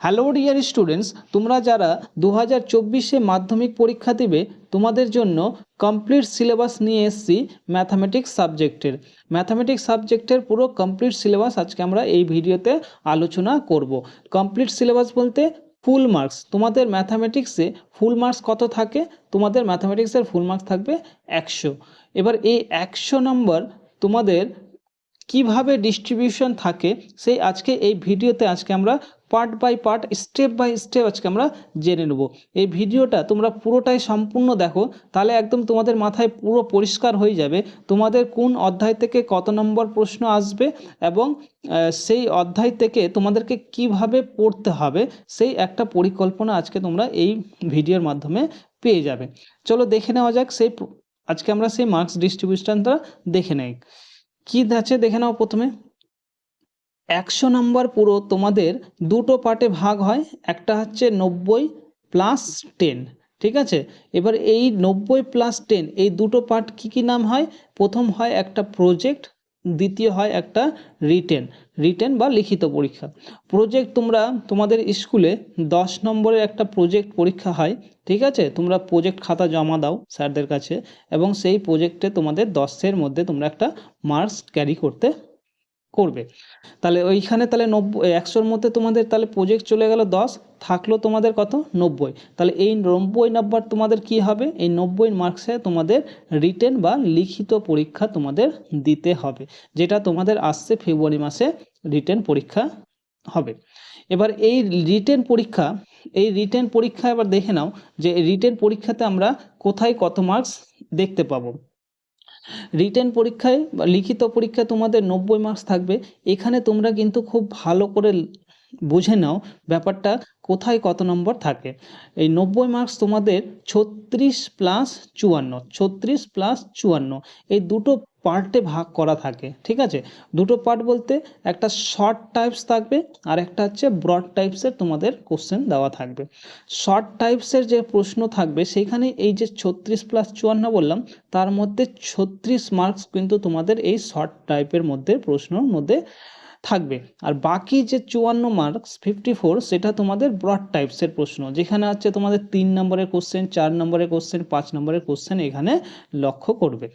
Hello dear students তোমরা যারা দু হাজার চব্বিশে মাধ্যমিক পরীক্ষা দেবে, তোমাদের জন্য কমপ্লিট সিলেবাস নিয়ে এসেছি ম্যাথামেটিক্স সাবজেক্টের ম্যাথামেটিক্স সাবজেক্টের পুরো কমপ্লিট সিলেবাস আজকে আমরা এই ভিডিওতে আলোচনা করব। কমপ্লিট সিলেবাস বলতে ফুল মার্কস তোমাদের ম্যাথামেটিক্সে ফুল মার্কস কত থাকে? তোমাদের ম্যাথামেটিক্সের ফুল মার্কস থাকবে একশো। এবার এই একশো নম্বর তোমাদের কীভাবে ডিস্ট্রিবিউশন থাকে, সেই আজকে এই ভিডিওতে আজকে আমরা part by part, step by step আজকে আমরা জেনে নেব। এই ভিডিওটা তোমরা পুরোটাই সম্পূর্ণ দেখো, তাহলে একদম তোমাদের মাথায় পুরো পরিষ্কার হয়ে যাবে তোমাদের কোন অধ্যায় থেকে কত নম্বর প্রশ্ন আসবে এবং সেই অধ্যায় থেকে তোমাদেরকে কীভাবে পড়তে হবে, সেই একটা পরিকল্পনা আজকে তোমরা এই ভিডিওর মাধ্যমে পেয়ে যাবে। চলো দেখে নেওয়া যাক, সেই আজকে আমরা সেই মার্কস ডিস্ট্রিবিউশনটা দেখে নেই। কি আছে দেখে নাও প্রথমে। একশো নম্বর পুরো তোমাদের দুটো পার্টে ভাগ হয়, একটা হচ্ছে নব্বই প্লাস টেন ঠিক আছে? এবার এই নব্বই প্লাস টেন এই দুটো পার্ট কি কি নাম হয়? প্রথম হয় একটা প্রজেক্ট দ্বিতীয় হয় একটা রিটেন রিটেন বা লিখিত পরীক্ষা। প্রজেক্ট তোমরা তোমাদের স্কুলে দশ নম্বরের একটা প্রজেক্ট পরীক্ষা হয়, ঠিক আছে? তোমরা প্রজেক্ট খাতা জমা দাও স্যারদের কাছে এবং সেই প্রজেক্টে তোমাদের দশের মধ্যে তোমরা একটা মার্কস ক্যারি করতে করবে। তাহলে ওইখানে তাহলে নব্বই একশোর মধ্যে তোমাদের তাহলে প্রজেক্ট চলে গেল দশ, থাকল তোমাদের কত? নব্বই। তাহলে এই নব্বই নাম্বার তোমাদের কি হবে? এই নব্বই মার্কসে তোমাদের রিটেন বা লিখিত পরীক্ষা তোমাদের দিতে হবে, যেটা তোমাদের আসছে ফেব্রুয়ারি মাসে রিটেন পরীক্ষা হবে। এবার এই রিটেন পরীক্ষা, এই রিটেন পরীক্ষা এবার দেখে নাও যে রিটেন পরীক্ষাতে আমরা কোথায় কত মার্কস দেখতে পাবো। রিটেন পরীক্ষায় বা লিখিত পরীক্ষায় তোমাদের নব্বই মার্কস থাকবে। এখানে তোমরা কিন্তু খুব ভালো করে বুঝে নাও ব্যাপারটা। কোথায় কত নম্বর থাকে? এই নব্বই মার্কস তোমাদের ছত্রিশ প্লাস চুয়ান্ন, ছত্রিশ প্লাস চুয়ান্ন, এই দুটো পার্টে ভাগ করা থাকে, ঠিক আছে? দুটো পার্ট বলতে একটা শর্ট টাইপস থাকবে আর একটা হচ্ছে ব্রড টাইপসের তোমাদের কোশ্চেন দেওয়া থাকবে। শর্ট টাইপসের যে প্রশ্ন থাকবে সেইখানে এই যে ছত্রিশ প্লাস চুয়ান্ন বললাম, তার মধ্যে ছত্রিশ মার্কস কিন্তু তোমাদের এই শর্ট টাইপের মধ্যে প্রশ্নর মধ্যে থাকবে। আর বাকি যে চুয়ান্ন মার্কস ফিফটি ফোর সেটা তোমাদের ব্রড টাইপসের প্রশ্ন। যেখানে আছে তোমাদের তিন নম্বরের কোশ্চেন চার নম্বরের কোশ্চেন পাঁচ নম্বরের কোশ্চেন এখানে লক্ষ্য করবে।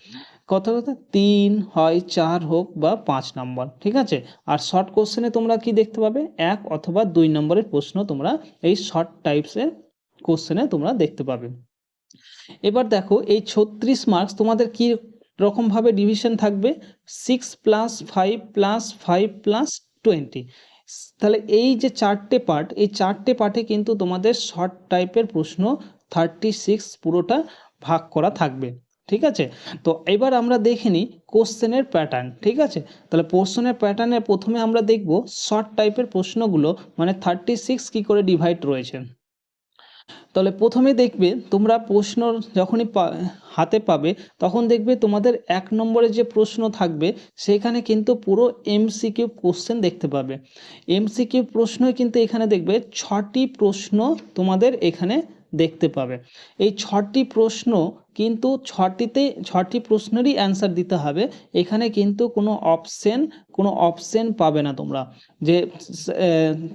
কত কথা তিন হয় চার হোক বা পাঁচ নম্বর, ঠিক আছে? আর শর্ট কোশ্চেনে তোমরা কি দেখতে পাবে? এক অথবা দুই নম্বরের প্রশ্ন তোমরা এই শর্ট টাইপসের কোশ্চেনে তোমরা দেখতে পাবে। এবার দেখো, এই ছত্রিশ মার্কস তোমাদের কি রকমভাবে ডিভিশন থাকবে six plus five plus five plus twenty তাহলে এই যে চারটে পার্ট এই চারটে পার্টে কিন্তু তোমাদের শর্ট টাইপের প্রশ্ন থার্টি সিক্স পুরোটা ভাগ করা থাকবে, ঠিক আছে? তো এবার আমরা দেখে নিই কোশ্চেনের প্যাটার্ন ঠিক আছে? তাহলে কোশ্চেনের প্যাটার্নে প্রথমে আমরা দেখব শর্ট টাইপের প্রশ্নগুলো মানে থার্টি সিক্স কী করে ডিভাইড রয়েছে। তাহলে প্রথমে দেখবে তোমরা প্রশ্ন যখনই হাতে পাবে, তখন দেখবে তোমাদের এক নম্বরে যে প্রশ্ন থাকবে, সেখানে কিন্তু পুরো এমসিকিউ কোশ্চেন দেখতে পাবে। এমসিকিউ প্রশ্ন কিন্তু এখানে দেখবে ছটি প্রশ্ন তোমাদের এখানে দেখতে পাবে। এই ছটি প্রশ্ন কিন্তু ছটিতে ছটি প্রশ্নেরই অ্যান্সার দিতে হবে। এখানে কিন্তু কোনো অপশন কোনো অপশন পাবে না তোমরা। যে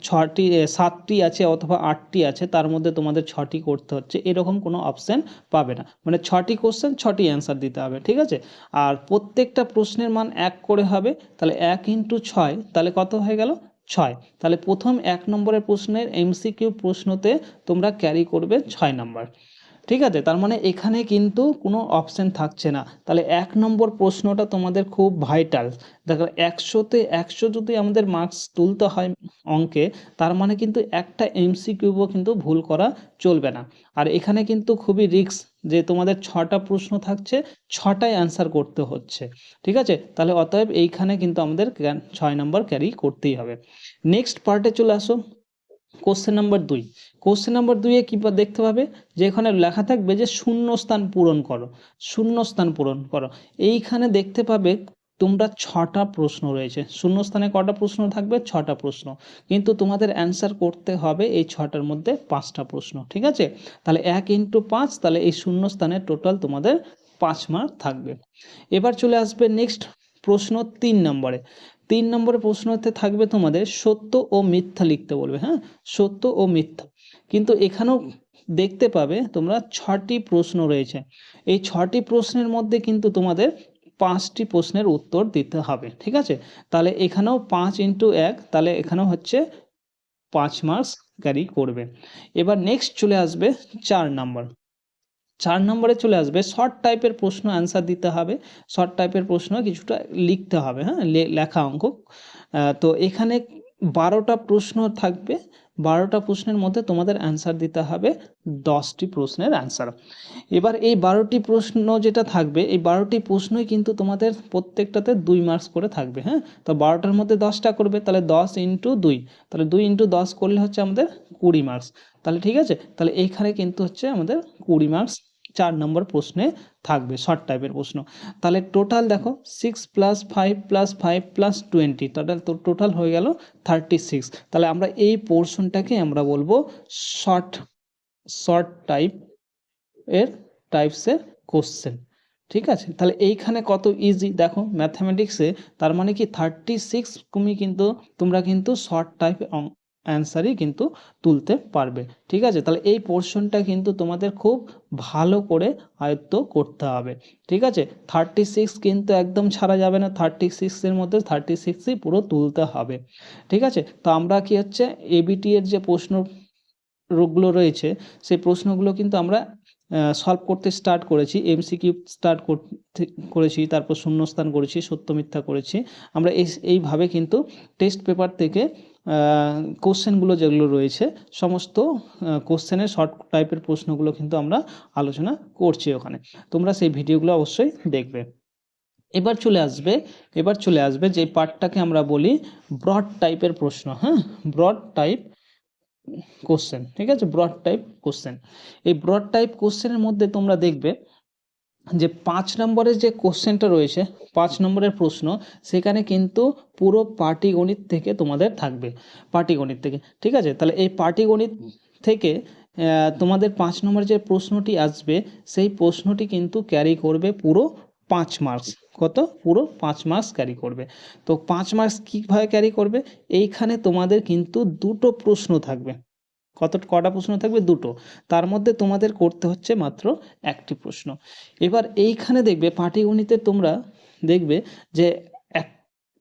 ছটি সাতটি আছে অথবা আটটি আছে, তার মধ্যে তোমাদের ছটি করতে হচ্ছে, এরকম কোনো অপশন পাবে না। মানে ছটি কোশ্চেন ছটি অ্যান্সার দিতে হবে, ঠিক আছে? আর প্রত্যেকটা প্রশ্নের মান এক করে হবে, তাহলে এক ইন্টু ছয়, তাহলে কত হয়ে গেল? ছয়। তাহলে প্রথম এক নম্বরের প্রশ্নের এমসিকিউ প্রশ্নতে তোমরা ক্যারি করবে ছয় নম্বর। ঠিক আছে? তার মানে এখানে কিন্তু কোনো অপশন থাকছে না। তাহলে এক নম্বর প্রশ্নটা তোমাদের খুব ভাইটাল দেখো, একশোতে একশো যদি আমাদের মার্কস তুলতে হয় অঙ্কে, তার মানে কিন্তু একটা এমসিকিউও কিন্তু ভুল করা চলবে না। আর এখানে কিন্তু খুবই রিস্ক যে তোমাদের ছটা প্রশ্ন থাকছে ছটায় অ্যান্সার করতে হচ্ছে। ঠিক আছে? তাহলে অতএব এইখানে কিন্তু আমাদের ছয় নম্বর ক্যারি করতেই হবে। নেক্সট পার্টে চলে আসো। কোশ্চেন নাম্বার দুই। কোশ্চেন নাম্বার দুইয়ে কী দেখতে পাবে যে এখানে লেখা থাকবে যে শূন্য স্থান পূরণ করো। শূন্য স্থান পূরণ করো। এইখানে দেখতে পাবে তোমরা ছটা প্রশ্ন রয়েছে। শূন্য স্থানে কটা প্রশ্ন থাকবে? ছটা প্রশ্ন। কিন্তু তোমাদের অ্যান্সার করতে হবে এই ছটার মধ্যে পাঁচটা প্রশ্ন, ঠিক আছে? তাহলে এক ইন্টু পাঁচ, তাহলে এই শূন্য স্থানে টোটাল তোমাদের পাঁচ মার্ক থাকবে। এবার চলে আসবে নেক্সট প্রশ্ন তিন নম্বরে। তিন নম্বরের প্রশ্নতে থাকবে তোমাদের সত্য ও মিথ্যা লিখতে বলবে হ্যাঁ? সত্য ও মিথ্যা। কিন্তু এখানেও দেখতে পাবে তোমরা ছটি প্রশ্ন রয়েছে। এই ছটি প্রশ্নের মধ্যে কিন্তু তোমাদের পাঁচটি প্রশ্নের উত্তর দিতে হবে, ঠিক আছে? তাহলে এখানেও পাঁচ ইন্টু এক, তাহলে এখানেও হচ্ছে পাঁচ মার্কস ক্যারি করবে। এবার নেক্সট চলে আসবে চার নাম্বার। চার নম্বরে চলে আসবে শর্ট টাইপের প্রশ্ন অ্যান্সার দিতে হবে। শর্ট টাইপের প্রশ্ন কিছুটা লিখতে হবে হ্যাঁ লেখা অঙ্ক। তো এখানে বারোটা প্রশ্ন থাকবে, বারোটা প্রশ্নের মধ্যে তোমাদের অ্যান্সার দিতে হবে দশটি প্রশ্নের অ্যান্সার এবার এই বারোটি প্রশ্ন যেটা থাকবে, এই বারোটি প্রশ্নই কিন্তু তোমাদের প্রত্যেকটাতে দুই মার্কস করে থাকবে হ্যাঁ। তো বারোটার মধ্যে দশটা করবে, তাহলে দশ ইন্টু দুই। তাহলে দুই ইন্টু দশ করলে হচ্ছে আমাদের কুড়ি মার্কস তাহলে ঠিক আছে? তাহলে এইখানে কিন্তু হচ্ছে আমাদের কুড়ি মার্কস চার নম্বর প্রশ্নে থাকবে শর্ট টাইপের প্রশ্ন। তাহলে টোটাল দেখো six plus five plus five plus twenty total তো টোটাল হয়ে গেল থার্টি সিক্স তাহলে আমরা এই পোর্শনটাকে আমরা বলব শর্ট শর্ট টাইপের টাইপসের কোশ্চেন ঠিক আছে? তাহলে এইখানে কত ইজি দেখো ম্যাথামেটিক্সে তার মানে কি থার্টি সিক্স তুমি কিন্তু, তোমরা কিন্তু শর্ট টাইপ অ্যান্সারই কিন্তু তুলতে পারবে। ঠিক আছে? তাহলে এই পোর্শনটা কিন্তু তোমাদের খুব ভালো করে আয়ত্ত করতে হবে। ঠিক আছে? থার্টি সিক্স কিন্তু একদম ছাড়া যাবে না। থার্টি সিক্সের মধ্যে থার্টি সিক্সই পুরো তুলতে হবে। ঠিক আছে? তো আমরা কি হচ্ছে এবিটি এর যে প্রশ্ন রোগগুলো রয়েছে, সেই প্রশ্নগুলো কিন্তু আমরা সলভ করতে স্টার্ট করেছি। এমসিকিউ স্টার্ট করেছি, তারপর শূন্যস্থান করেছি, সত্য মিথ্যা করেছি। আমরা এই, এইভাবে কিন্তু টেস্ট পেপার থেকে কোশ্চেনগুলো যেগুলো রয়েছে, সমস্ত কোশ্চেনের শর্ট টাইপের প্রশ্নগুলো কিন্তু আমরা আলোচনা করছি ওখানে। তোমরা সেই ভিডিওগুলো অবশ্যই দেখবে। এবার চলে আসবে, এবার চলে আসবে যে পার্টটাকে আমরা বলি ব্রড টাইপের প্রশ্ন হ্যাঁ? ব্রড টাইপ কোশ্চেন ঠিক আছে? ব্রড টাইপ কোশ্চেন এই ব্রড টাইপ কোশ্চেনের মধ্যে তোমরা দেখবে যে পাঁচ নম্বরের যে কোশ্চেনটা রয়েছে, পাঁচ নম্বরের প্রশ্ন, সেখানে কিন্তু পুরো পাটিগণিত থেকে তোমাদের থাকবে, পাটিগণিত থেকে, ঠিক আছে? তাহলে এই পাটিগণিত থেকে তোমাদের পাঁচ নম্বর যে প্রশ্নটি আসবে, সেই প্রশ্নটি কিন্তু ক্যারি করবে পুরো পাঁচ মার্কস কত? পুরো পাঁচ মার্কস ক্যারি করবে। তো পাঁচ মার্কস কীভাবে ক্যারি করবে? এইখানে তোমাদের কিন্তু দুটো প্রশ্ন থাকবে। কত কটা প্রশ্ন থাকবে? দুটো। তার মধ্যে তোমাদের করতে হচ্ছে মাত্র একটি প্রশ্ন। এবার এইখানে দেখবে, পাটিগণিতে তোমরা দেখবে যে এক,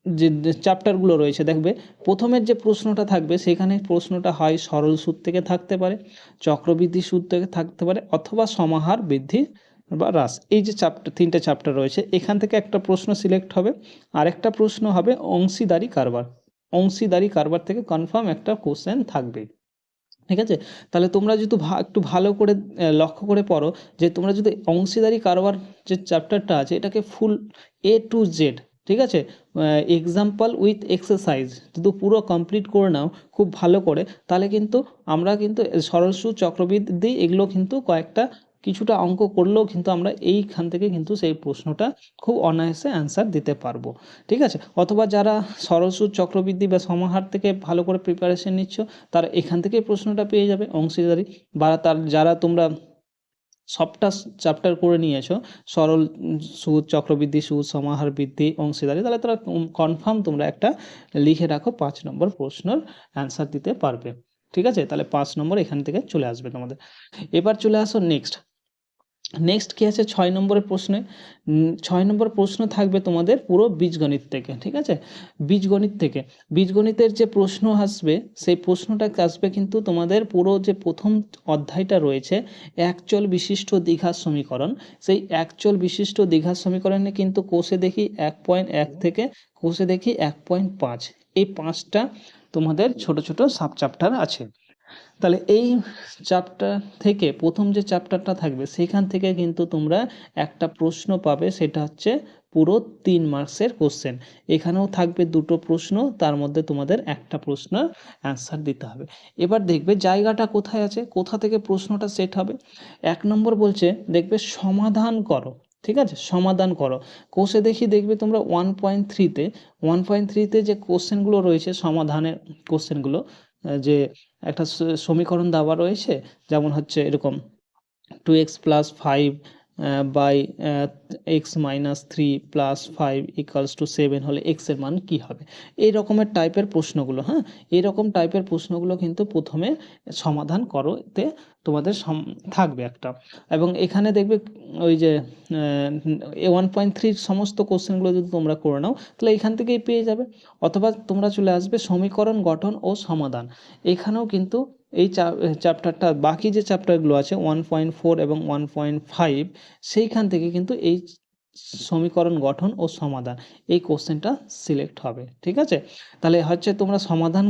যে চ্যাপ্টারগুলো রয়েছে, দেখবে প্রথমের যে প্রশ্নটা থাকবে, সেখানে প্রশ্নটা হয় সরল সুদ থেকে থাকতে পারে, চক্রবৃদ্ধি সুদ থেকে থাকতে পারে, অথবা সমাহার বৃদ্ধি বা হ্রাস। এই যে চ্যাপ্টার তিনটে চ্যাপ্টার রয়েছে, এখান থেকে একটা প্রশ্ন সিলেক্ট হবে। আরেকটা প্রশ্ন হবে অংশীদারি কারবার। অংশীদারি কারবার থেকে কনফার্ম একটা কোশ্চেন থাকবে। ঠিক আছে? তাহলে তোমরা যদি একটু ভালো করে লক্ষ্য করে পড়ো যে তোমরা যদি অংশীদারি কারবার যে চ্যাপ্টারটা আছে, এটাকে ফুল এ টু জেড ঠিক আছে? এক্সাম্পল উইথ এক্সারসাইজ যদি পুরো কমপ্লিট করে নাও, খুব ভালো করে, তাহলে কিন্তু আমরা কিন্তু সরল চক্রবৃদ্ধি, এগুলো কিন্তু কয়েকটা কিছুটা অঙ্ক করলেও কিন্তু আমরা এইখান থেকে কিন্তু সেই প্রশ্নটা খুব অনায়াসে অ্যান্সার দিতে পারব। ঠিক আছে? অথবা যারা সুদ চক্রবৃদ্ধি বা সমাহার থেকে ভালো করে প্রিপারেশন নিচ্ছ, তারা এখান থেকে প্রশ্নটা পেয়ে যাবে। অংশীদারি, বা তার যারা তোমরা সবটা চ্যাপ্টার করে নিয়েছো, সরল, সুদ, চক্রবৃদ্ধি, সুদ, সমাহার, বৃদ্ধি, অংশীদারি, তাহলে তারা কনফার্ম তোমরা একটা লিখে রাখো পাঁচ নম্বর প্রশ্নের অ্যান্সার দিতে পারবে। ঠিক আছে? তাহলে পাঁচ নম্বর এখান থেকে চলে আসবে তোমাদের। এবার চলে আসো নেক্সট নেক্সট কি আছে? ছয় নম্বরের প্রশ্নে। ছয় নম্বর প্রশ্ন থাকবে তোমাদের পুরো বীজগণিত থেকে, ঠিক আছে? বীজগণিত থেকে। বীজগণিতের যে প্রশ্ন আসবে, সেই প্রশ্নটা আসবে কিন্তু তোমাদের পুরো যে প্রথম অধ্যায়টা রয়েছে, একচল বিশিষ্ট দীঘার সমীকরণ। সেই একচল বিশিষ্ট দীঘার সমীকরণে কিন্তু কোষে দেখি এক পয়েন্ট এক থেকে কোষে দেখি এক পয়েন্ট পাঁচ। এই পাঁচটা তোমাদের ছোট ছোট সাব চ্যাপ্টার আছে। তাহলে এই চ্যাপ্টার থেকে প্রথম যে চ্যাপ্টারটা থাকবে, সেখান থেকে কিন্তু তোমরা একটা প্রশ্ন পাবে, সেটা হচ্ছে পুরো তিন মার্কসের কোশ্চেন এখানেও থাকবে দুটো প্রশ্ন, তার মধ্যে তোমাদের একটা প্রশ্ন অ্যান্সার দিতে হবে। এবার দেখবে জায়গাটা কোথায় আছে, কোথা থেকে প্রশ্নটা সেট হবে? এক নম্বর বলছে, দেখবে সমাধান করো। ঠিক আছে? সমাধান করো। কোষে দেখি দেখবে তোমরা ওয়ান পয়েন্ট থ্রিতে ওয়ান পয়েন্ট থ্রিতে যে কোশ্চেনগুলো রয়েছে, সমাধানের কোশ্চেনগুলো যে একটা সমীকরণ দেওয়া রয়েছে, যেমন হচ্ছে এরকম two x plus five by x minus three plus five equals two seven হলে এক্সের মান কী হবে? এই রকমের টাইপের প্রশ্নগুলো হ্যাঁ? এরকম টাইপের প্রশ্নগুলো কিন্তু প্রথমে সমাধান করোতে তোমাদের থাকবে একটা। এবং এখানে দেখবে ওই যে ওয়ান পয়েন্ট থ্রির সমস্ত কোশ্চেনগুলো যদি তোমরা করে নাও, তাহলে এখান থেকেই পেয়ে যাবে। অথবা তোমরা চলে আসবে সমীকরণ গঠন ও সমাধান। এখানেও কিন্তু এই চ্যাপ্টারটা বাকি যে চ্যাপ্টারগুলো আছে ওয়ান পয়েন্ট ফোর এবং ওয়ান পয়েন্ট ফাইভ সেইখান থেকে কিন্তু এই সমীকরণ গঠন ও সমাধান, এই কোশ্চেনটা সিলেক্ট হবে, ঠিক আছে? তাহলে হচ্ছে তোমরা সমাধান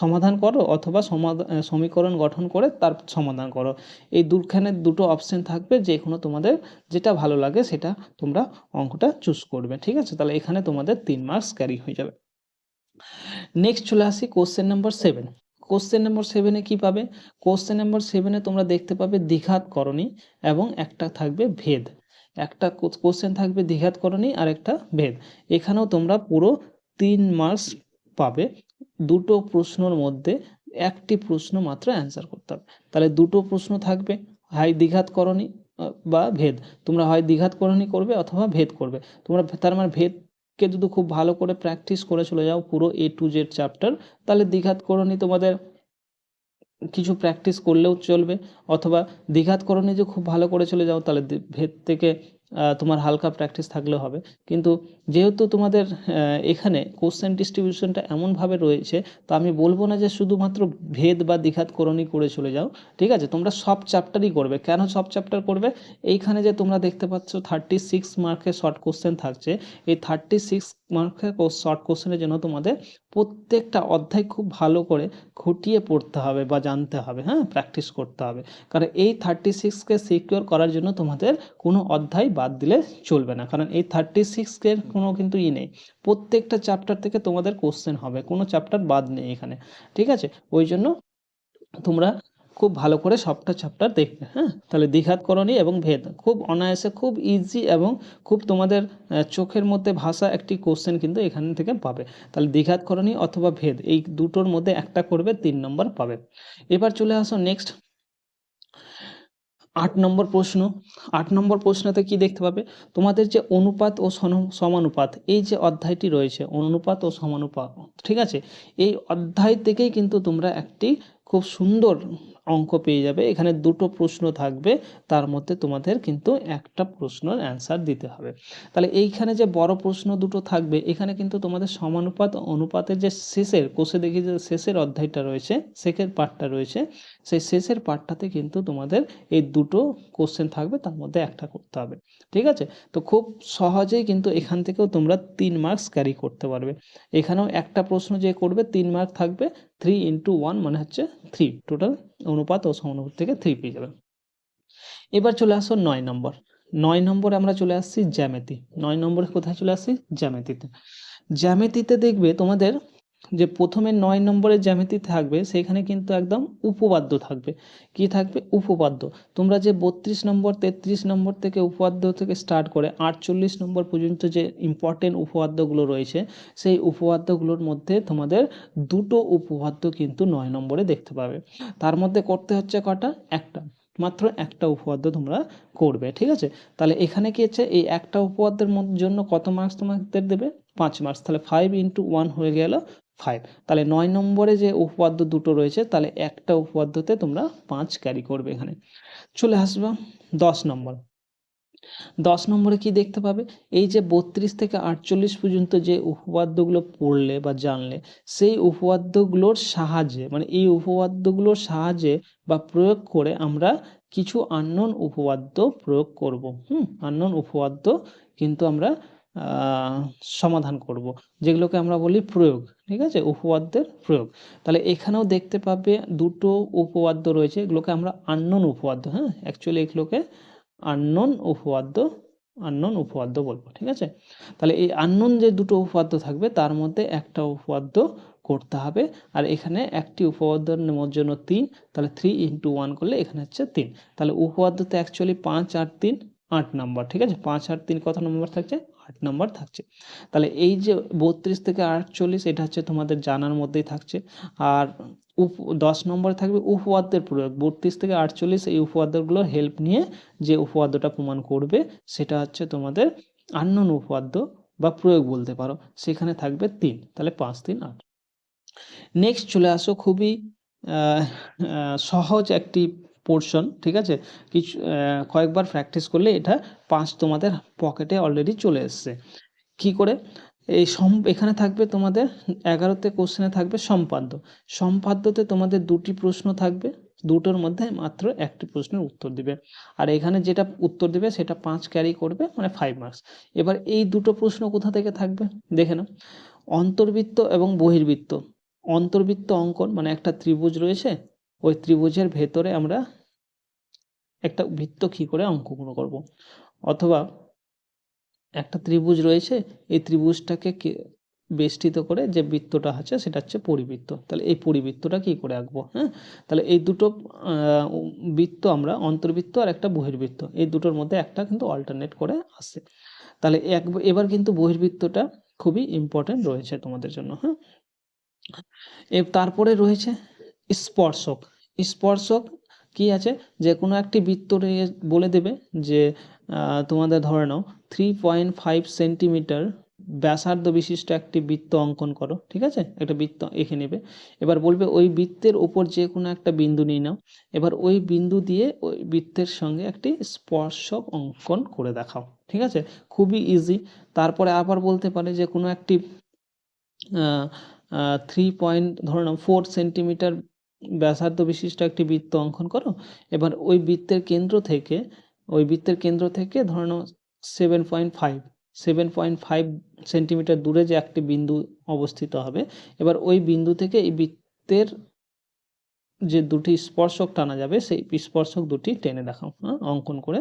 সমাধান করো অথবা সমাধান সমীকরণ গঠন করে তার সমাধান করো। এই দুখানে দুটো অপশন থাকবে যে কোনো তোমাদের যেটা ভালো লাগে সেটা তোমরা অঙ্কটা চুজ করবে, ঠিক আছে? তাহলে এখানে তোমাদের তিন মার্কস ক্যারি হয়ে যাবে। নেক্সট চলে আসি question number seven question number সেভেনে কী পাবে? কোশ্চেন নম্বর সেভেনে তোমরা দেখতে পাবে দ্বিঘাত করণী এবং একটা থাকবে ভেদ। একটা কোশ্চেন থাকবে দ্বিঘাত করণী আর একটা ভেদ। এখানেও তোমরা পুরো তিন মার্কস পাবে। দুটো প্রশ্নর মধ্যে একটি প্রশ্ন মাত্র অ্যান্সার করতে হবে। তাহলে দুটো প্রশ্ন থাকবে হাই দ্বিঘাত করণী বা ভেদ। তোমরা হয় দ্বিঘাত করণী করবে অথবা ভেদ করবে। তোমরা তার মানে ভেদকে যদি খুব ভালো করে প্র্যাকটিস করে চলে যাও পুরো এ টু জেড চ্যাপ্টার তাহলে দ্বিঘাত করণী তোমাদের কিছু প্র্যাকটিস করলেও চলবে, অথবা দ্বিঘাত করণী যে খুব ভালো করে চলে যাও, তাহলে ভেদ থেকে তোমার হালকা প্র্যাকটিস থাকলে হবে। কিন্তু যেহেতু তোমাদের এখানে কোশ্চেন ডিস্ট্রিবিউশনটা এমনভাবে রয়েছে, তো আমি বলব না যে শুধুমাত্র ভেদ বা দ্বিঘাত করণই করে চলে যাও, ঠিক আছে? তোমরা সব চ্যাপ্টারই করবে। কেন সব চ্যাপ্টার করবে? এইখানে যে তোমরা দেখতে পাচ্ছ থার্টি সিক্স মার্কের শর্ট কোশ্চেন থাকছে। এই থার্টি সিক্স মার্কের শর্ট কোশ্চেনের জন্য তোমাদের প্রত্যেকটা অধ্যায় খুব ভালো করে খুঁটিয়ে পড়তে হবে বা জানতে হবে হ্যাঁ? প্র্যাকটিস করতে হবে। কারণ এই থার্টি সিক্সকে সিকিওর করার জন্য তোমাদের কোনো অধ্যায় বাদ দিলে চলবে না। কারণ এই থার্টি সিক্সের কোনো কিন্তু ই নেই। প্রত্যেকটা চ্যাপ্টার থেকে তোমাদের কোশ্চেন হবে। কোনো চ্যাপ্টার বাদ নেই এখানে। ঠিক আছে? ওই জন্য তোমরা খুব ভালো করে সবটা চ্যাপ্টার দেখবে হ্যাঁ? তাহলে দ্বিঘাত করণী এবং ভেদ। খুব অনায়াসে, খুব ইজি এবং খুব তোমাদের চোখের মধ্যে ভাষা একটি কোশ্চেন কিন্তু এখান থেকে পাবে। তাহলে দ্বিঘাত করণী অথবা ভেদ, এই দুটোর মধ্যে একটা করবে, তিন নম্বর পাবে। এবার চলে আসো নেক্সট আট নম্বর প্রশ্ন। আট নম্বর প্রশ্নতে কি দেখতে পাবে? তোমাদের যে অনুপাত ও সমানুপাত, এই যে অধ্যায়টি রয়েছে, অনুপাত ও সমানুপাত, ঠিক আছে? এই অধ্যায় থেকেই কিন্তু তোমরা একটি খুব সুন্দর অঙ্ক পেয়ে যাবে। এখানে দুটো প্রশ্ন থাকবে। তার মধ্যে তোমাদের কিন্তু একটা প্রশ্নের অ্যান্সার দিতে হবে। তাহলে এইখানে যে বড় প্রশ্ন দুটো থাকবে, এখানে কিন্তু তোমাদের সমানুপাত অনুপাতের যে শেষের, কোষে দেখি যে শেষের অধ্যায়টা রয়েছে শেষের পার্টটা রয়েছে, সেই শেষের পার্টটাতে কিন্তু তোমাদের এই দুটো কোশ্চেন থাকবে। তার মধ্যে একটা করতে হবে। ঠিক আছে? তো খুব সহজেই কিন্তু এখান থেকেও তোমরা তিন মার্কস ক্যারি করতে পারবে। এখানেও একটা প্রশ্ন যে করবে, তিন মার্ক থাকবে থ্রি ইন্টু ওয়ান মানে হচ্ছে থ্রি টোটাল অনুপাত ও সমানুপাত থেকে থ্রি পেয়ে যাবেন। এবার চলে আসো নয় নম্বর। নয় নম্বরে আমরা চলে আসছি জ্যামিতি। নয় নম্বরে কোথায় চলে আসছি? জ্যামিতিতে। জ্যামিতিতে দেখবে তোমাদের যে প্রথমে নয় নম্বরের জ্যামিতি থাকবে, সেখানে কিন্তু একদম উপপাদ্য থাকবে। কি থাকবে? উপপাদ্য। তোমরা যে বত্রিশ নম্বর, তেত্রিশ নম্বর থেকে উপপাদ্য থেকে স্টার্ট করে আটচল্লিশ নম্বর পর্যন্ত যে ইম্পর্টেন্ট উপপাদ্যগুলো রয়েছে, সেই উপপাদ্যগুলোর মধ্যে তোমাদের দুটো উপপাদ্য কিন্তু নয় নম্বরে দেখতে পাবে। তার মধ্যে করতে হচ্ছে কটা? একটা। মাত্র একটা উপপাদ্য তোমরা করবে, ঠিক আছে? তাহলে এখানে কি হচ্ছে? এই একটা উপপাদ্যের জন্য কত মার্কস তোমাদের দেবে? পাঁচ মার্কস তাহলে ফাইভ ইন্টু ওয়ান হয়ে গেল ফাইভ তাহলে নয় নম্বরে যে উপপাদ্য দুটো রয়েছে, তাহলে একটা উপপাদ্যতে তোমরা পাঁচ ক্যারি করবে এখানে। চলে আসবা দশ নম্বর। দশ নম্বরে কি দেখতে পাবে? এই যে বত্রিশ থেকে আটচল্লিশ পর্যন্ত যে উপপাদ্যগুলো পড়লে বা জানলে, সেই উপপাদ্যগুলোর সাহায্যে মানে এই উপপাদ্যগুলোর সাহায্যে বা প্রয়োগ করে আমরা কিছু আননোন উপপাদ্য প্রয়োগ করব। হুম আননোন উপপাদ্য কিন্তু আমরা সমাধান করব। যেগুলোকে আমরা বলি প্রয়োগ, ঠিক আছে? উপপাদ্যের প্রয়োগ। তাহলে এখানেও দেখতে পাবে দুটো উপপাদ্য রয়েছে, এগুলোকে আমরা আননোন উপপাদ্য হ্যাঁ? অ্যাকচুয়ালি এগুলোকে আননোন উপপাদ্য আননোন উপপাদ্য বলব, ঠিক আছে? তাহলে এই আননোন যে দুটো উপপাদ্য থাকবে, তার মধ্যে একটা উপপাদ্য করতে হবে। আর এখানে একটি উপপাদ্যের জন্য তিন, তাহলে থ্রি ইন্টু ওয়ান করলে এখানে হচ্ছে তিন। তাহলে উপপাদ্যতে অ্যাকচুয়ালি পাঁচ আর তিন আট নাম্বার ঠিক আছে? পাঁচ আর তিন কত নম্বর থাকছে? আট নম্বর থাকছে। তাহলে এই যে বত্রিশ থেকে আটচল্লিশ, এটা হচ্ছে তোমাদের জানার মধ্যেই থাকছে। আর উপ, দশ নম্বরে থাকবে উপপাদ্যের প্রয়োগ। বত্রিশ থেকে আটচল্লিশ এই উপপাদ্যগুলোর হেল্প নিয়ে যে উপপাদ্যটা প্রমাণ করবে, সেটা হচ্ছে তোমাদের আন্নন উপপাদ্য বা প্রয়োগ বলতে পারো। সেখানে থাকবে তিন, তাহলে পাঁচ, তিন, আট। নেক্সট চলে আসো খুবই সহজ একটি পোর্শন ঠিক আছে? কিছু কয়েকবার প্র্যাকটিস করলে এটা পাঁচ তোমাদের পকেটে অলরেডি চলে এসছে। কি করে? এই সম, এখানে থাকবে তোমাদের এগারোতে কোশ্চেনে থাকবে সম্পাদ্য। সম্পাদ্যতে তোমাদের দুটি প্রশ্ন থাকবে, দুটোর মধ্যে মাত্র একটি প্রশ্নের উত্তর দিবে। আর এখানে যেটা উত্তর দিবে সেটা পাঁচ ক্যারি করবে মানে ফাইভ মার্কস এবার এই দুটো প্রশ্ন কোথা থেকে থাকবে? দেখে নাও। অন্তর্বৃত্ত এবং বহির্বৃত্ত। অন্তর্বৃত্ত অঙ্কন মানে একটা ত্রিভুজ রয়েছে ওই ত্রিভুজের ভেতরে আমরা একটা বৃত্ত কি করে অঙ্কন করব? অথবা একটা ত্রিভুজ রয়েছে, এই ত্রিভুজটাকে বেষ্টিত করে যে বৃত্তটা আছে সেটা হচ্ছে পরিবৃত্ত। তাহলে এই পরিবৃত্তটা কি করে আঁকবো? হ্যাঁ? তাহলে এই দুটো বৃত্ত আমরা অন্তর্বৃত্ত আর একটা বহির্বৃত্ত, এই দুটোর মধ্যে একটা কিন্তু অল্টারনেট করে আসে। তাহলে এক, এবার কিন্তু বহির্বৃত্তটা খুবই ইম্পর্টেন্ট রয়েছে তোমাদের জন্য হ্যাঁ? তারপরে রয়েছে স্পর্শক। স্পর্শক কি আছে? যে কোনো একটি বৃত্ত বলে দেবে যে তোমাদের ধরে নাও থ্রি পয়েন্ট ফাইভ সেন্টিমিটার ব্যাসার্ধ বিশিষ্ট একটি বৃত্ত অঙ্কন করো, ঠিক আছে? একটা বৃত্ত এঁকে নেবে। এবার বলবে ওই বৃত্তের ওপর যে কোনো একটা বিন্দু নিয়ে নাও। এবার ওই বিন্দু দিয়ে ওই বৃত্তের সঙ্গে একটি স্পর্শক অঙ্কন করে দেখাও, ঠিক আছে? খুবই ইজি তারপরে আবার বলতে পারে যে কোনো একটি থ্রি পয়েন্ট ধরে নাও ফোর সেন্টিমিটার ব্যাসার্ধ বিশিষ্ট একটি বৃত্ত অঙ্কন করো, এবার ওই বৃত্তের কেন্দ্র থেকে, ওই বৃত্তের কেন্দ্র থেকে ধরে নাও seven point five seven point five centimetre দূরে যে একটি বিন্দু অবস্থিত হবে, এবার ওই বিন্দু থেকে এই বৃত্তের যে দুটি স্পর্শক টানা যাবে, সেই স্পর্শক দুটি টেনে দেখাও হ্যাঁ অঙ্কন করে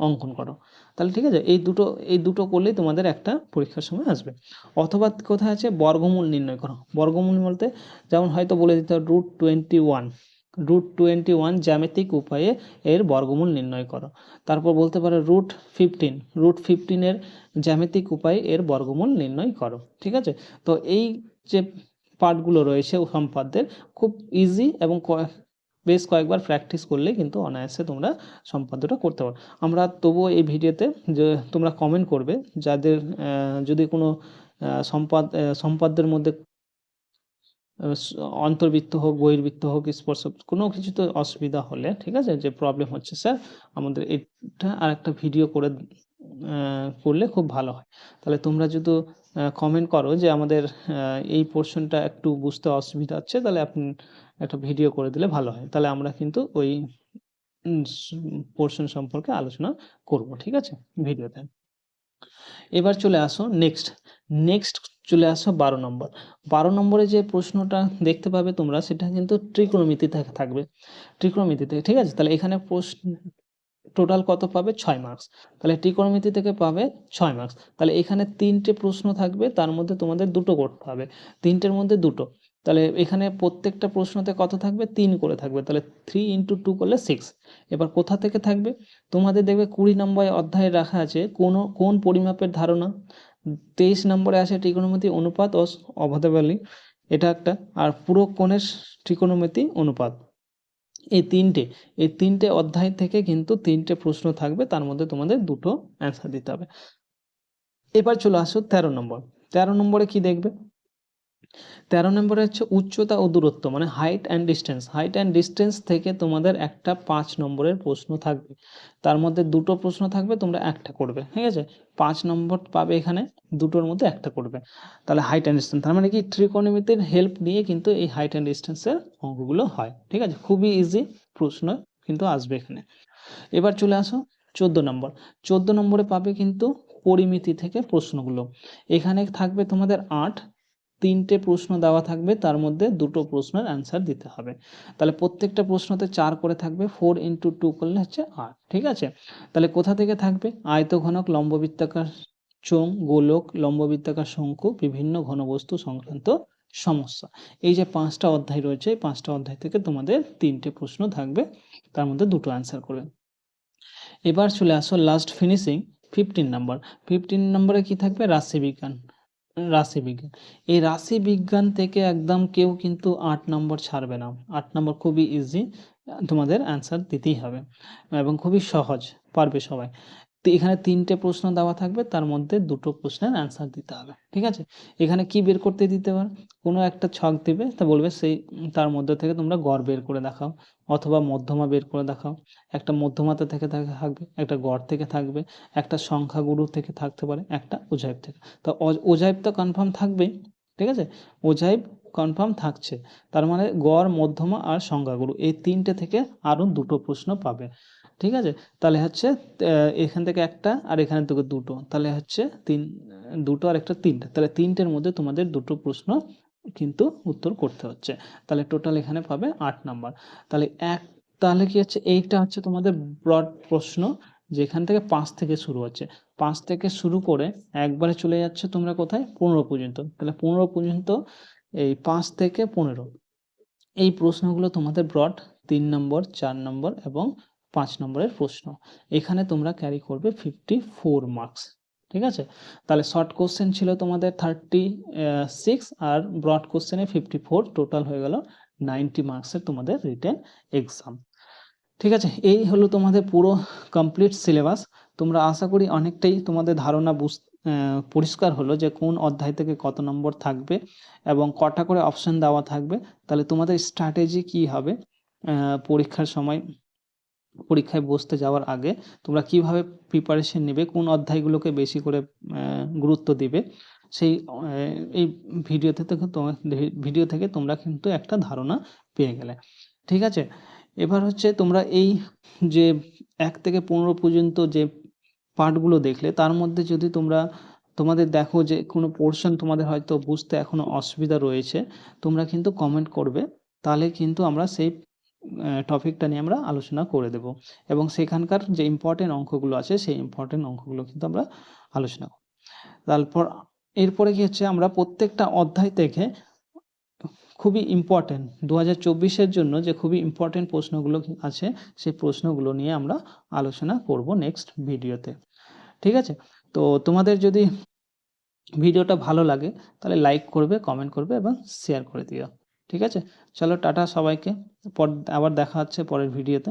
অঙ্কন করো। তাহলে ঠিক আছে, এই দুটো এই দুটো করলেই তোমাদের একটা পরীক্ষার সময় আসবে। অথবা কোথায় আছে? বর্গমূল নির্ণয় করো। বর্গমূল বলতে যেমন হয়তো বলে দিতে হবে root twenty one root twenty one জ্যামিতিক উপায়ে এর বর্গমূল নির্ণয় করো। তারপর বলতে পারো রুট ফিফটিন রুট ফিফটিনের জ্যামিতিক উপায়ে এর বর্গমূল নির্ণয় করো। ঠিক আছে? তো এই যে পার্টগুলো রয়েছে সম্পাদ্যের, খুব ইজি এবং বেশ কয়েকবার প্র্যাকটিস করলে কিন্তু অনায়াসে তোমরা সম্পাদ্যটা করতে পারো। আমরা তবুও এই ভিডিওতে যে তোমরা কমেন্ট করবে, যাদের যদি কোনো সম্পাদ সম্পাদ্যের মধ্যে অন্তর্বৃত্ত হোক, বহির্বৃত্ত হোক, স্পর্শ, কোনো কিছুতে অসুবিধা হলে, ঠিক আছে, যে প্রবলেম হচ্ছে, স্যার, আমাদের এটা আর একটা ভিডিও করে করলে খুব ভালো হয়। তাহলে তোমরা যদি কমেন্ট করো যে আমাদের এই পোর্শনটা একটু বুঝতে অসুবিধা হচ্ছে, তাহলে আপনি একটা ভিডিও করে দিলে ভালো হয়। তাহলে আমরা কিন্তু ওই পোর্শন সম্পর্কে আলোচনা করব, ঠিক আছে? ভিডিওতে এবার চলে আসো নেক্সট নেক্সট চলে আসো বারো নম্বর। বারো নম্বরে যে প্রশ্নটা দেখতে পাবে তোমরা, সেটা কিন্তু ত্রিকোণমিতি থেকে থাকবে। ত্রিকোণমিতি থেকে ঠিক আছে? তাহলে এখানে প্রশ্ন টোটাল কত পাবে? ছয় মার্কস তাহলে ত্রিকোণমিতি থেকে পাবে ছয় মার্কস তাহলে এখানে তিনটে প্রশ্ন থাকবে, তার মধ্যে তোমাদের দুটো করতে হবে। তিনটের মধ্যে দুটো। তাহলে এখানে প্রত্যেকটা প্রশ্নতে কত থাকবে? তিন করে থাকবে। তাহলে থ্রি ইন্টু টু করলে সিক্স এবার কোথা থেকে থাকবে? তোমাদের দেখবে কুড়ি নম্বর অধ্যায়ে রাখা আছে কোন কোন পরিমাপের ধারণা? তেইশ নম্বরে আছে ত্রিকোণমিতি অনুপাত ও অবদাবলী। এটা একটা। আর পুরো কোণের ত্রিকোণমিতি অনুপাত। এই তিনটে। এই তিনটে অধ্যায় থেকে কিন্তু তিনটে প্রশ্ন থাকবে। তার মধ্যে তোমাদের দুটো অ্যান্সার দিতে হবে। এবার চলে আসো তেরো নম্বর। তেরো নম্বরে কি দেখবে? তেরো নম্বরে হচ্ছে উচ্চতা ও দূরত্ব মানে height and distance height and distance থেকে তোমাদের একটা পাঁচ নম্বরের প্রশ্ন থাকবে। তার মধ্যে দুটো প্রশ্ন থাকবে, তোমরা একটা করবে, ঠিক আছে? পাঁচ নম্বর পাবে এখানে, দুটোর মধ্যে একটা করবে। তাহলে হাইট অ্যান্ড ডিস্টেন্স তার মানে কি? ত্রিকোণমিতির হেল্প নিয়ে কিন্তু এই হাইট অ্যান্ড ডিস্টেন্সের অঙ্কগুলো হয়, ঠিক আছে? খুবই ইজি প্রশ্ন কিন্তু আসবে এখানে। এবার চলে আসো চোদ্দ নম্বর। চোদ্দ নম্বরে পাবে কিন্তু পরিমিতি থেকে প্রশ্নগুলো। এখানে থাকবে তোমাদের আট তিনটে প্রশ্ন দেওয়া থাকবে, তার মধ্যে দুটো প্রশ্নের অ্যান্সার দিতে হবে। তাহলে প্রত্যেকটা প্রশ্নতে চার করে থাকবে ফোর ইন্টু টু করলে হচ্ছে আট, ঠিক আছে? তাহলে কোথা থেকে থাকবে? আয়তঘনক, লম্ববৃত্তাকার চোঙ, গোলক, লম্ববৃত্তাকার শঙ্কু, বিভিন্ন ঘনবস্তু সংক্রান্ত সমস্যা। এই যে পাঁচটা অধ্যায় রয়েছে, এই পাঁচটা অধ্যায় থেকে তোমাদের তিনটে প্রশ্ন থাকবে, তার মধ্যে দুটো অ্যান্সার করবে। এবার চলে আসো last finishing fifteen number fifteen নম্বরে কি থাকবে? রাশিবিজ্ঞান রাশিবিজ্ঞান এই রাশি বিজ্ঞান থেকে একদম কেউ কিন্তু আট নম্বর ছাড়বে না। আট নম্বর খুবই ইজি তোমাদের অ্যান্সার দিতেই হবে এবং খুবই সহজ, পারবে সবাই। এখানে তিনটে প্রশ্ন দেওয়া থাকবে, তার মধ্যে দুটো প্রশ্নের অ্যান্সার দিতে হবে, ঠিক আছে? এখানে কি বের করতে দিতে পারে? কোনো একটা ছক দিবে, তা বলবে সেই, তার মধ্যে থেকে তোমরা গড় বের করে দেখাও, অথবা মধ্যমা বের করে দেখাও। একটা মধ্যমাতে থেকে থাক- থাকবে, একটা গড় থেকে থাকবে, একটা সংখ্যাগুরু থেকে থাকতে পারে, একটা ওজাইব থেকে। তো ওজাইব তো কনফার্ম থাকবেই, ঠিক আছে? ওজাইব কনফার্ম থাকছে, তার মানে গড়, মধ্যমা আর সংখ্যাগুরু, এই তিনটে থেকে আরও দুটো প্রশ্ন পাবে। ঠিক আছে? তাহলে হচ্ছে এখান থেকে একটা আর এখান থেকে দুটো। তাহলে হচ্ছে তিন, দুটো আর একটা তিনটে। তাহলে তিনটের মধ্যে তোমাদের দুটো প্রশ্ন কিন্তু উত্তর করতে হচ্ছে। তাহলে টোটাল এখানে পাবে আট নাম্বার। তাহলে এক, তাহলে কি হচ্ছে? এইটা হচ্ছে তোমাদের ব্রড প্রশ্ন যেখান থেকে পাঁচ থেকে শুরু হচ্ছে। পাঁচ থেকে শুরু করে একবারে চলে যাচ্ছে তোমরা কোথায়? পনেরো পর্যন্ত। তাহলে পনেরো পর্যন্ত, এই পাঁচ থেকে পনেরো। এই প্রশ্নগুলো তোমাদের ব্রড তিন নম্বর, চার নম্বর এবং পাঁচ নম্বরের প্রশ্ন। এখানে তোমরা ক্যারি করবে ফিফটি ফোর মার্কস ঠিক আছে? তাহলে শর্ট কোশ্চেন ছিল তোমাদের থার্টি সিক্স আর ব্রড কোশ্চেনে ফিফটি ফোর টোটাল হয়ে গেল নাইনটি মার্কসের তোমাদের রিটেন এক্সাম ঠিক আছে? এই হলো তোমাদের পুরো কমপ্লিট সিলেবাস তোমরা আশা করি অনেকটাই তোমাদের ধারণা বুঝ পরিষ্কার হলো যে কোন অধ্যায় থেকে কত নম্বর থাকবে এবং কটা করে অপশন দেওয়া থাকবে। তাহলে তোমাদের স্ট্র্যাটেজি কি হবে? পরীক্ষার সময় পরীক্ষায় বসতে যাওয়ার আগে তোমরা কীভাবে প্রিপারেশন নেবে, কোন অধ্যায়গুলোকে বেশি করে গুরুত্ব দিবে, সেই এই ভিডিও থেকে ভিডিও থেকে তোমরা কিন্তু একটা ধারণা পেয়ে গেলে। ঠিক আছে? এবার হচ্ছে তোমরা এই যে এক থেকে পনেরো পর্যন্ত যে পার্টগুলো দেখলে, তার মধ্যে যদি তোমরা, তোমাদের দেখো যে কোনো পোর্শন তোমাদের হয়তো বুঝতে এখনও অসুবিধা রয়েছে, তোমরা কিন্তু কমেন্ট করবে, তাহলে কিন্তু আমরা সেই টপিকটা নিয়ে আমরা আলোচনা করে দেব। এবং সেখানকার যে ইম্পর্টেন্ট অঙ্কগুলো আছে, সেই ইম্পর্টেন্ট অঙ্কগুলো কিন্তু আমরা আলোচনা করব। তারপর এরপরে কি হচ্ছে, আমরা প্রত্যেকটা অধ্যায় থেকে খুবই ইম্পর্টেন্ট দু হাজার জন্য যে খুবই ইম্পর্টেন্ট প্রশ্নগুলো আছে, সেই প্রশ্নগুলো নিয়ে আমরা আলোচনা করব নেক্সট ভিডিওতে ঠিক আছে? তো তোমাদের যদি ভিডিওটা ভালো লাগে, তাহলে লাইক করবে কমেন্ট করবে এবং শেয়ার করে দিও। ঠিক আছে? চলো টাটা সবাইকে। পর আবার দেখা হচ্ছে পরের ভিডিওতে